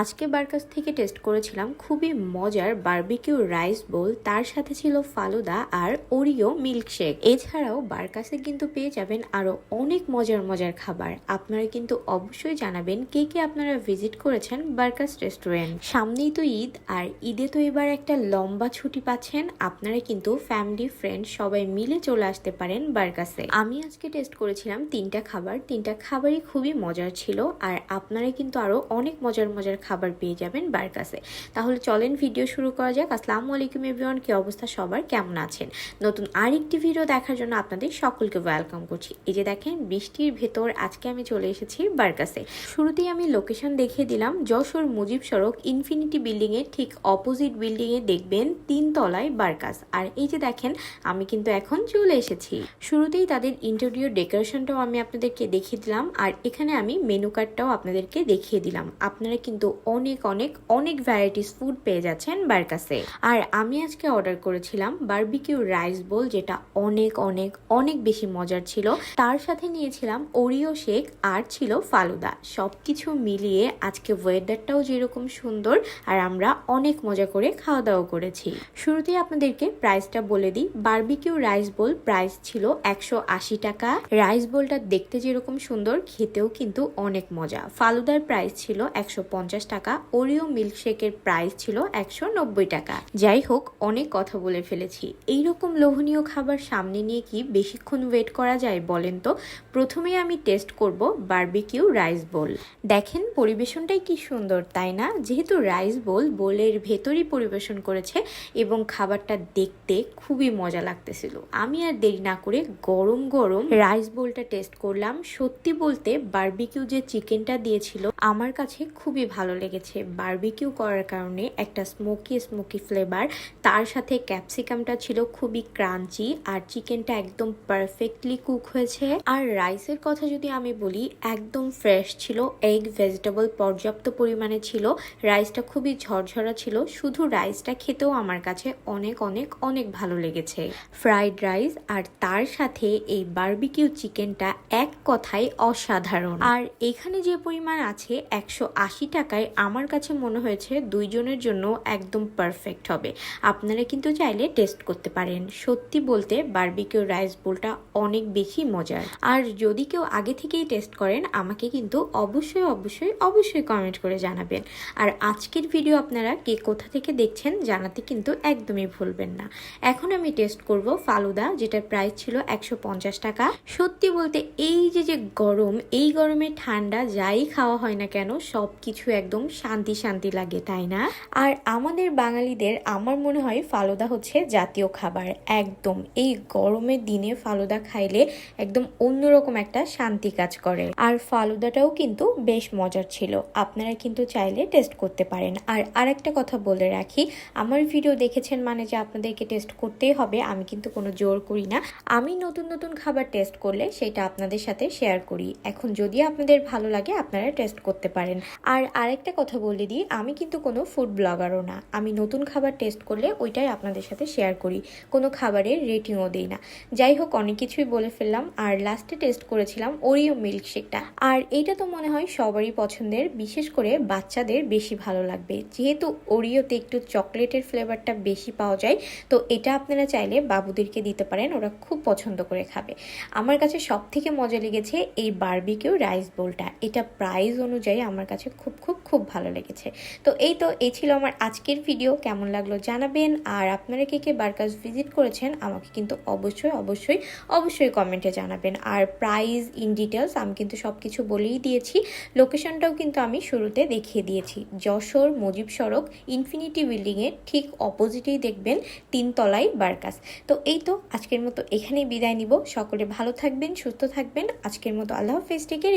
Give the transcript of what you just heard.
আজকে বার্কাস থেকে টেস্ট করেছিলাম, খুবই মজার বার্বিকিউ রাইস বোল তার সাথে ছিল ফালুদা আর ওরিও মিল্কশেক। এছাড়াও বার্কাসে কিন্তু পেয়ে যাবেন আরও অনেক মজার মজার খাবার। আপনারা কিন্তু অবশ্যই জানাবেন কে কে আপনারা ভিজিট করেছেন বার্কাস রেস্টুরেন্ট। সামনেই তো ঈদ, আর ঈদে তো এবার একটা লম্বা ছুটি পাচ্ছেন। আপনারা কিন্তু ফ্যামিলি ফ্রেন্ড সবাই মিলে চলে আসতে পারেন বার্কাসে। আমি আজকে টেস্ট করেছিলাম তিনটা খাবার। তিনটা খাবারই খুবই মজার ছিল, আর আপনারা কিন্তু আরও অনেক মজার মজার খাবার পেয়ে যাবেন বার্কাসে। তাহলে চলেন ভিডিও শুরু করা যাক। আসসালামু আলাইকুম এভরিওয়ান, কি অবস্থা সবার? কেমন আছেন? নতুন আরেকটি ভিডিও দেখার জন্য আপনাদের সকলকে ওয়েলকাম করছি। এই যে দেখেন, বৃষ্টির ভেতর আজকে আমি চলে এসেছি বার্কাসে। শুরুতেই আমি লোকেশন দেখিয়ে দিলাম, যশোর মুজিব সড়ক ইনফিনিটি বিল্ডিং এর ঠিক অপোজিট বিল্ডিং এ দেখবেন তিন তলায় বার্কাস। আর এই যে দেখেন, আমি কিন্তু এখন চলে এসেছি। শুরুতেই তাদের ইন্টেরিয়র ডেকোরেশনটাও আমি আপনাদেরকে দেখিয়ে দিলাম, আর এখানে আমি মেনু কার্ডটাও আপনাদেরকে দেখিয়ে দিলাম। আপনারা কিন্তু অনেক অনেক অনেক ভ্যারাইটিস ফুড পেয়ে যাচ্ছেন বার্কাসে। আর আমি আজকে অর্ডার করেছিলাম বারবিকিউ রাইস বোল, যেটা অনেক অনেক অনেক বেশি মজার ছিল। তার সাথে নিয়েছিলাম ওরিও শেক আর ছিল ফালুদা। সবকিছু মিলিয়ে আজকে ওয়েদারটাও যেরকম সুন্দর আর আমরা অনেক মজা করে খাওয়া দাওয়া করেছি। শুরুতেই আপনাদেরকে প্রাইসটা বলে দিই। বারবিকিউ রাইস বোল প্রাইস ছিল একশো আশি টাকা। রাইস বোলটা দেখতে যেরকম সুন্দর, খেতেও কিন্তু অনেক মজা। ফালুদার প্রাইস ছিল একশো পঞ্চাশ টাকা। ওরিও মিল্কশেকের প্রাইস ছিল একশো নব্বই টাকা। যাই হোক, অনেক কথা বলে ফেলেছি। এইরকম লোভনীয় খাবার সামনে নিয়ে কি বেশিক্ষণ ওয়েট করা যায় বলেন তো? প্রথমে আমি টেস্ট করব বার্বিকিউ রাইস বোল দেখেন পরিবেশনটাই কি সুন্দর, তাই না? যেহেতু রাইস বোল বোলের ভেতরই পরিবেশন করেছে এবং খাবারটা দেখতে খুবই মজা লাগতেছিল। আমি আর দেরি না করে গরম গরম রাইস বোলটা টেস্ট করলাম। সত্যি বলতে বারবিকিউ যে চিকেনটা দিয়েছিল, আমার কাছে খুবই ভালো লেগেছে। বার্বিকিউ করার কারণে একটা স্মোকি স্মোকি ফ্লেভার তার সাথে ক্যাপসিকামটা ছিল খুবই ক্রাঞ্চি আর চিকেনটা একদম পারফেক্টলি কুক হয়েছে। আর রাইসের কথা যদি আমি বলি, একদম ফ্রেশ ছিল এগ ভেজিটেবল পর্যাপ্ত পরিমাণে ছিল। রাইসটা খুবই ঝরঝরা ছিল, শুধু রাইসটা খেতেও আমার কাছে অনেক অনেক অনেক ভালো লেগেছে। ফ্রাইড রাইস আর তার সাথে এই বারবিকিউ চিকেনটা এক কথায় অসাধারণ। আর এখানে যে পরিমাণ আছে, একশো আশি টাকায় আমার কাছে মনে হয়েছে দুইজনের জন্য একদম পারফেক্ট হবে। আপনারা কিন্তু চাইলে টেস্ট করতে পারেন। সত্যি বলতে বারবিকিউ রাইস বোলটা অনেক বেশি মজার। আর যদি কেউ আগে থেকেই টেস্ট করেন, আমাকে কিন্তু অবশ্যই অবশ্যই অবশ্যই কমেন্ট করে জানাবেন। আর আজকের ভিডিও আপনারা কে কোথা থেকে দেখছেন জানাতে কিন্তু একদমই ভুলবেন না। এখন আমি টেস্ট করব ফালুদা, যেটার প্রাইস ছিল একশো পঞ্চাশ টাকা। সত্যি বলতে এই যে যে গরম, এই গরমে ঠান্ডা যাই খাওয়া হয় না কেন সব কিছু একদম শান্তি শান্তি লাগে, তাই না? আর আমাদের বাঙালিদের, আমার মনে হয় ফালুদা হচ্ছে জাতীয় খাবার। একদম। এই গরমের দিনে ফালুদা খাইলে একদম অন্যরকম একটা শান্তি কাজ করে। আর ফালুদাটাও কিন্তু বেশ মজার ছিল। আপনারা কিন্তু চাইলে টেস্ট করতে পারেন। আর আরেকটা কথা বলে রাখি, আমার ভিডিও দেখেছেন মানে যে আপনাদেরকে টেস্ট করতেই হবে, আমি কিন্তু কোনো জোর করি না। আমি নতুন নতুন খাবার টেস্ট করলে সেটা আপনাদের সাথে শেয়ার করি। এখন যদি আপনাদের ভালো লাগে, আপনারা টেস্ট করতে পারেন। আর আরেকটা কথা বলে দিই, আমি কিন্তু কোনো ফুড ব্লগারও না। আমি নতুন খাবার টেস্ট করলে ওইটাই আপনাদের সাথে শেয়ার করি। কোনো খাবারের রেটিংও দিই না। যাই হোক অনেক কিছুই বলে ফেললাম। আর লাস্টে টেস্ট করেছিলাম ওরিও মিল্কশেকটা আর এইটা তো মনে হয় সবারই পছন্দের, বিশেষ করে বাচ্চাদের বেশি ভালো লাগবে। যেহেতু ওরিওতে একটু চকলেটের ফ্লেভারটা বেশি পাওয়া যায়, তো এটা আপনারা চাইলে বাবুদেরকে দিতে পারেন, ওরা খুব পছন্দ করে খাবে। আমার কাছে সব থেকে মজা লেগেছে এই বারবিকিউ রাইস বোলটা এটা প্রাইস অনুযায়ী আমার কাছে খুব খুব খুব ভালো লেগেছে। তো এই তো, এই ছিল আমার আজকের ভিডিও কেমন লাগল জানাবেন। আর আপনারা কে কে বার্কাস ভিজিট করেছেন, আমাকে কিন্তু অবশ্যই অবশ্যই অবশ্যই কমেন্টে জানাবেন। আর প্রাইস ইন ডিটেলস আমি কিন্তু সব কিছু বলেই দিয়েছি লোকেশনটাও কিন্তু আমি শুরুতে দেখিয়ে দিয়েছি। যশোর মুজিব সড়ক ইনফিনিটি বিল্ডিংয়ের ঠিক অপোজিটেই দেখবেন, তিনতলায় বার্কাস তো এই তো আজকের মতো এখানেই বিদায় নিব। সকলে ভালো থাকবেন, সুস্থ থাকবেন। আজকের মতো আল্লাহ হাফেজ টেকের